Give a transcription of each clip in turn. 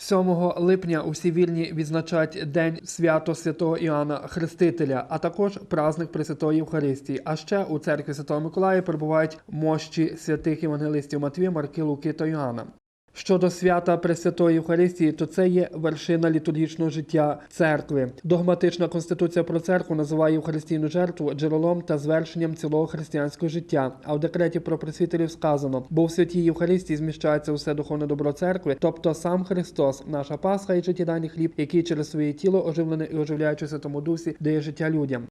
7 липня усі вільні відзначають День свято святого Іоанна Хрестителя, а також праздник Пресвятої Євхаристії. А ще у церкві Святого Миколая перебувають мощі святих євангелистів Матвія, Марки, Луки та Йоанна. Щодо свята Пресвятої Євхаристії, то це є вершина літургічного життя церкви. Догматична конституція про церкву називає Євхаристійну жертву джерелом та звершенням цілого християнського життя. А в декреті про пресвітерів сказано, бо в святій Євхаристії зміщається усе духовне добро церкви, тобто сам Христос, наша Пасха і життєдайний хліб, який через своє тіло оживлене і оживляючи Святому Дусі, дає життя людям.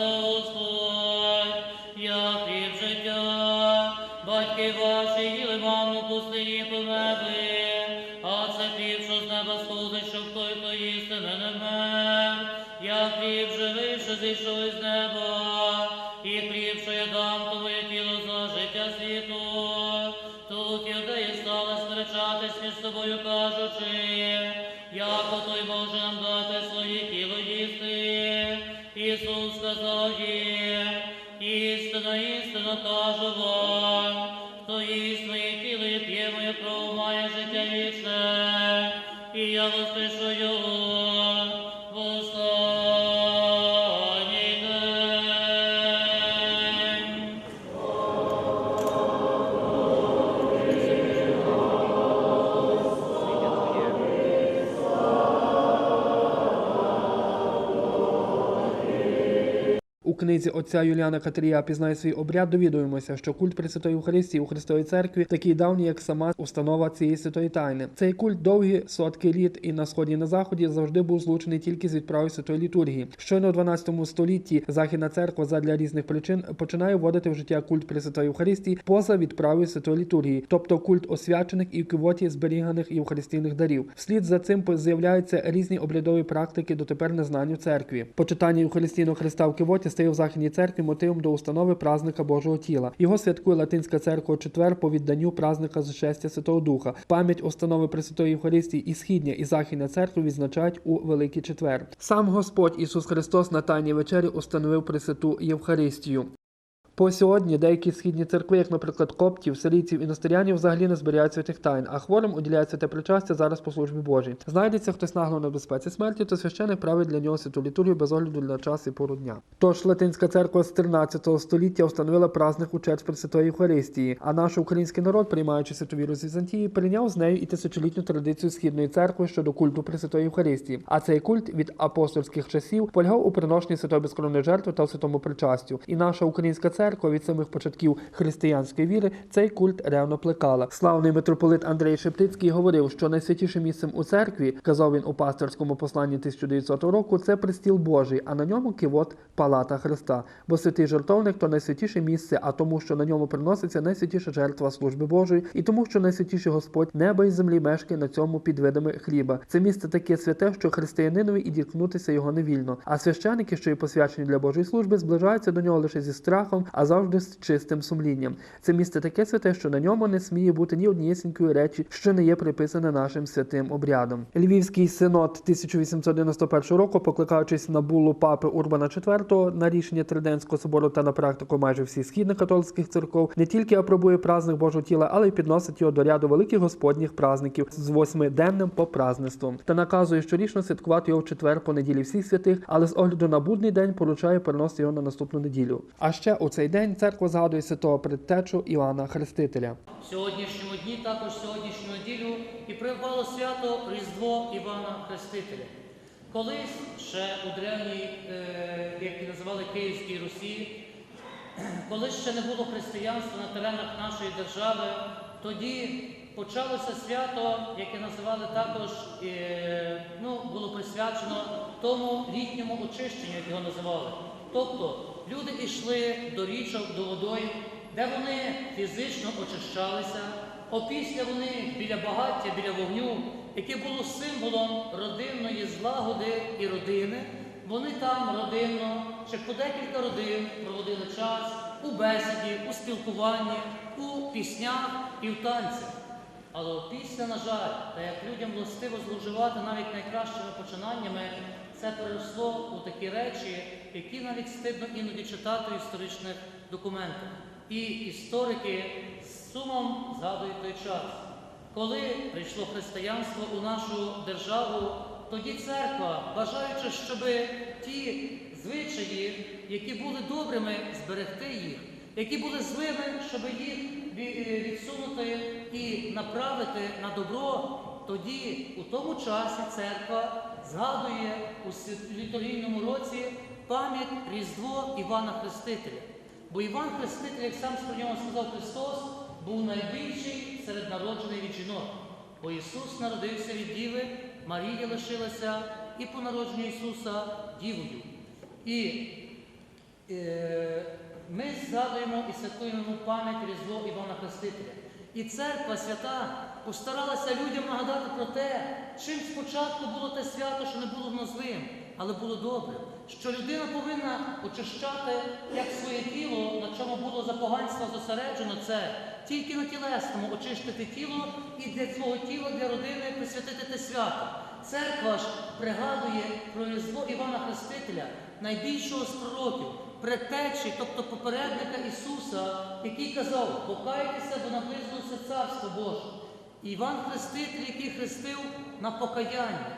Господь, я хліб життя, батьки ваші їли ману пустині що зійшов із неба, і хліб, що я дам, то моє тіло за життя світу. Тут юдеї стали сперечатись між собою, кажучи, як той може нам дати своє тіло їсти. Ісус сказав їм, істина, істина кажу вам, хто їсть моє тіло і п'є моє кров, має життя вічне, і я воскрешу його книзі отця Юліана Катерія пізнає свій обряд. Довідуємося, що культ Пресвятої Євхаристії у Христовій церкві такий давній, як сама установа цієї святої тайни. Цей культ довгі сотки літ і на сході і на заході завжди був злучений тільки з відправою святої літургії. Щойно в 12 столітті Західна церква задля різних причин починає вводити в життя культ Пресвятої Євхаристії поза відправою святої літургії, тобто культ освячених і в кивоті зберіганих євхаристійних дарів. Вслід за цим з'являються різні обрядові практики, дотепер незнані в церкві. Почитання Євхаристійного Христа в кивоті стає в Західній церкві мотивом до установи празника Божого тіла. Його святкує Латинська церква у четвер по відданню празника зшестя Святого Духа. Пам'ять установи Пресвятої Євхаристії і Східня і Західна церкви відзначають у Великий Четвер. Сам Господь Ісус Христос на Тайній вечері установив Пресвяту Євхаристію. По сьогодні деякі східні церкви, як, наприклад, коптів, сирійців і настирянів, взагалі не зберігають святих тайн, а хворим уділяють святе причастя зараз по службі Божій. Знайдеться хтось нагло на безпеці смерті, то священик править для нього святу літургію без огляду на час і пору дня. Тож латинська церква з 13 століття встановила праздник у честь Пресвятої Євхаристії, а наш український народ, приймаючи святу віру з Візантії, прийняв з нею і тисячолітню традицію східної церкви щодо культу Пресвятої Євхаристії. А цей культ від апостольських часів полягав у приношенні святої безкровної жертви та святому причастю. І наша українська церква від самих початків християнської віри цей культ ревно плекала. Славний митрополит Андрей Шептицький говорив, що найсвятішим місцем у церкві, казав він у пасторському посланні 1900 року, це престіл Божий, а на ньому кивот палата Христа. Бо святий жертовник то найсвятіше місце, а тому, що на ньому приноситься найсвятіша жертва служби Божої, і тому, що найсвятіший Господь неба і землі мешкає на цьому під видами хліба. Це місце таке святе, що християнинові і діткнутися його не вільно. А священики, що є посвячені для Божої служби, зближаються до нього лише зі страхом, а завжди з чистим сумлінням. Це місце таке святе, що на ньому не сміє бути ні однієсінької речі, що не є приписане нашим святим обрядом. Львівський синод 1891 року, покликаючись на булу папи Урбана IV на рішення Триденського собору та на практику майже всіх східних католицьких церков, не тільки апробує праздник Божого тіла, але й підносить його до ряду великих господніх праздників з восьмиденним попраздництвом та наказує щорічно святкувати його в четвер по неділі всіх святих, але з огляду на будний день поручає переносити його на наступну неділю. А ще у цей день церква згадує святого предтечу Івана Хрестителя. В сьогоднішньому дні, також сьогоднішню неділю, і припало свято Різдво Івана Хрестителя. Колись ще у древній, е, як її називали Київській Русі, коли ще не було християнства на теренах нашої держави, тоді почалося свято, яке називали також, е, ну, було присвячено тому літньому очищенню, як його називали. Тобто люди йшли до річок, до водою, де вони фізично очищалися, опісля вони біля багаття, біля вогню яке було символом родинної злагоди і родини. Вони там родинно, ще по декілька родин проводили час у бесіді, у спілкуванні, у піснях і в танцях. Але опісля, на жаль, та як людям властиво зловживати навіть найкращими починаннями, це переросло у такі речі, які навіть стидно іноді читати в історичних документах. І історики з сумом згадують той час. Коли прийшло християнство у нашу державу, тоді церква, бажаючи, щоб ті звичаї, які були добрими, зберегти їх, які були злими, щоб їх відсунути і направити на добро, тоді у тому часі церква згадує у літургійному році пам'ять Різдво Івана Хрестителя. Бо Іван Хреститель, як сам про нього сказав Христос, був найбільший серед народжених від жінок. Бо Ісус народився від Діви, Марія лишилася і по народженню Ісуса Дівою. І е, ми згадуємо і святкуємо пам'ять Різдво Івана Хрестителя. І церква свята постаралася людям нагадати про те, чим спочатку було те свято, що не було воно злим, але було добре. Що людина повинна очищати як своє тіло, на чому було запоганство зосереджено, це тільки на тілесному очистити тіло і для цього тіла, для родини присвятити те свято. Церква ж пригадує про Різдво Івана Хрестителя, найбільшого з пророків, предтечі, тобто попередника Ісуса, який казав, покайтеся, бо наблизилося Царство Боже. Іван Хреститель, який хрестив на покаяння.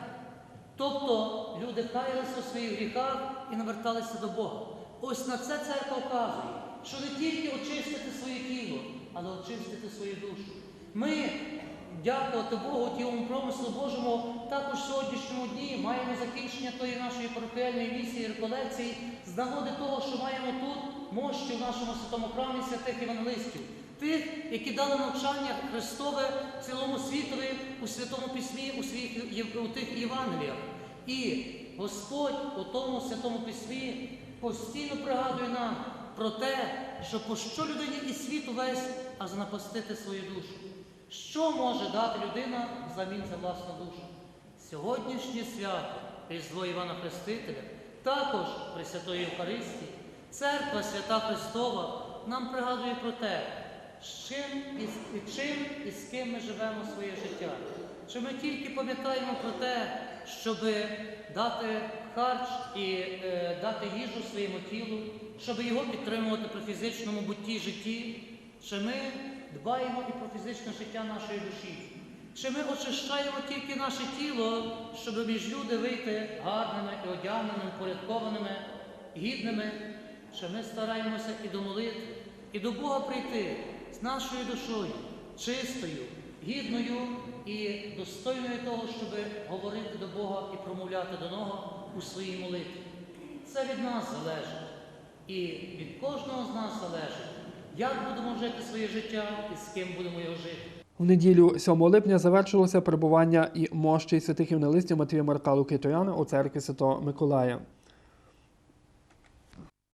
Тобто люди каялися у своїх гріхах і наверталися до Бога. Ось на це церква вказує, що не тільки очистити своє тіло, але очистити свою душу. Ми, дякувати Богу, тілому промислу Божому, сьогоднішньому дні маємо закінчення тої нашої парокіальної місії реколекції з нагоди того, що маємо тут мощі в нашому святому храмі святих євангелистів. Тих, які дали навчання Христове цілому світові у Святому Письмі, у, своїх, у тих Євангеліях. І Господь у тому Святому Письмі постійно пригадує нам про те, що пощо людині і світ увесь, а занапастити свою душу. Що може дати людина взамін за власну душу? Сьогоднішнє свято Різдво Івана Хрестителя, також при Святої Євхаристії, Церква Свята Христова нам пригадує про те, з чим і, з- чим і з ким ми живемо своє життя. Чи ми тільки пам'ятаємо про те, щоб дати харч і е, дати їжу своєму тілу, щоб його підтримувати при фізичному бутті житті, чи ми дбаємо і про фізичне життя нашої душі? Чи ми очищаємо тільки наше тіло, щоб між люди вийти гарними і одягненими, порядкованими, гідними? Чи ми стараємося і до молитви, і до Бога прийти з нашою душою, чистою, гідною і достойною того, щоб говорити до Бога і промовляти до Нього у своїй молитві? Це від нас залежить. І від кожного з нас залежить, як будемо жити своє життя і з ким будемо його жити. В неділю 7 липня завершилося перебування і мощі святих євангелистів Матвія Марка Луки Трояна у церкві Святого Миколая.